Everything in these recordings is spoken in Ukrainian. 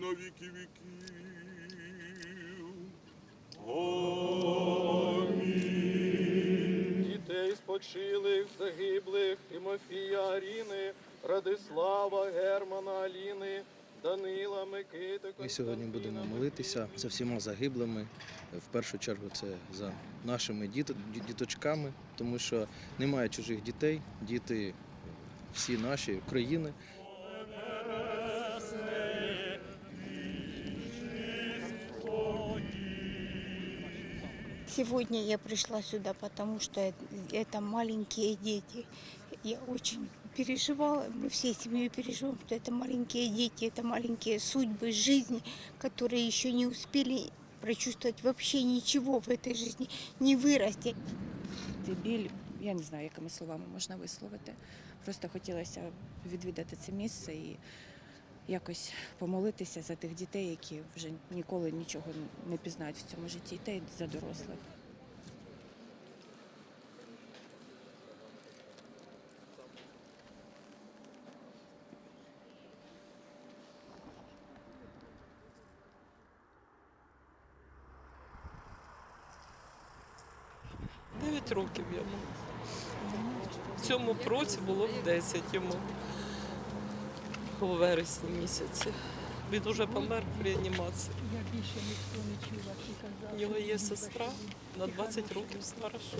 на віки віків. дітей спочилих, загиблих, Тимофія Аріни, Радислава, Германа, Аліни, Данила, Микити. Ми сьогодні будемо молитися за всіма загиблими. В першу чергу це за нашими діточками, тому що немає чужих дітей, діти всі наші України. Сегодня я пришла сюда, потому что это- это маленькие дети. Я очень переживала, мы всей семьей переживаем, что это маленькие дети, это маленькие судьбы жизни, которые еще не успели прочувствовать вообще ничего в этой жизни, не вырасти. Цей біль, я не знаю, якими словами можна висловити. Просто хотілося відвідати це місце і якось помолитися за тих дітей, які вже ніколи нічого не пізнають в цьому житті, та й за дорослих. Дев'ять років йому. В цьому році було 10 йому у вересні місяці. Він уже помер в реанімації. У нього є сестра на 20 років старша.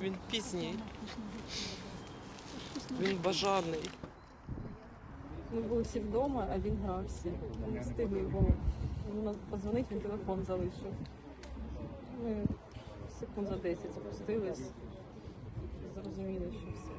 Він пізній. Він бажаний. Ми були всі вдома, а він грався. Ми не встигли його. Він нас позвонить, він телефон залишив. Ми секунд за 10 запустились. Зрозуміли, що все.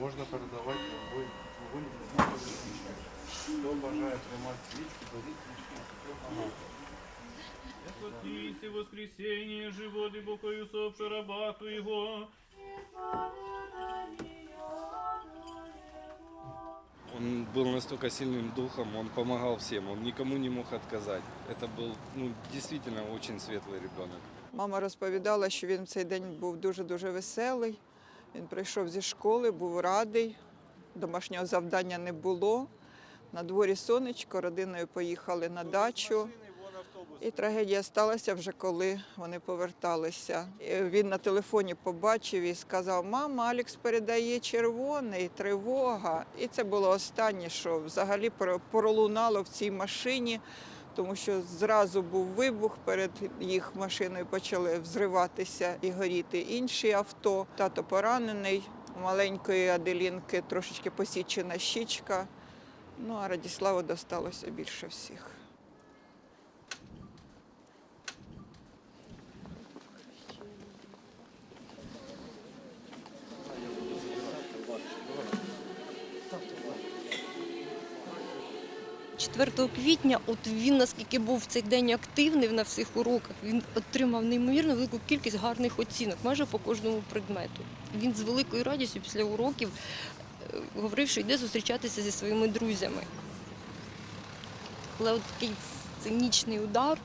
Можна передавати вогонь. Вогонь з свічки. Хто бажає тримати свічку, беріть свічки. Воскресе воскресение, живот и бокою усопшего раба Твоего. Он был настолько сильным духом, он помогал всем, он никому не мог отказать. Это был ну, действительно очень светлый ребенок. Мама розповідала, що він в цей день був дуже-дуже веселий. Він прийшов зі школи, був радий, домашнього завдання не було. На дворі сонечко, родиною поїхали на дачу. І трагедія сталася вже коли вони поверталися. І Він на телефоні побачив і сказав: Мама, Алікс передає червоний, тривога. І це було останнє, що взагалі про- пролунало в цій машині, тому що зразу був вибух перед їх машиною, почали взриватися і горіти інші авто. Тато поранений, у маленької Аделінки трошечки посічена щічка. Ну а Радіславу досталося більше всіх. – 4 квітня, от він наскільки був цей день активний на всіх уроках, він отримав неймовірно велику кількість гарних оцінок, майже по кожному предмету. Він з великою радістю після уроків е, говорив, що йде зустрічатися зі своїми друзями. Але от такий цинічний удар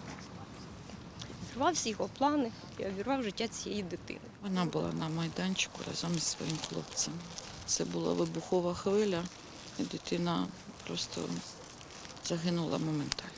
зірвав всі його плани і обірвав життя цієї дитини. Вона була на майданчику разом зі своїм хлопцем. Це була вибухова хвиля, і дитина просто загинула моментально.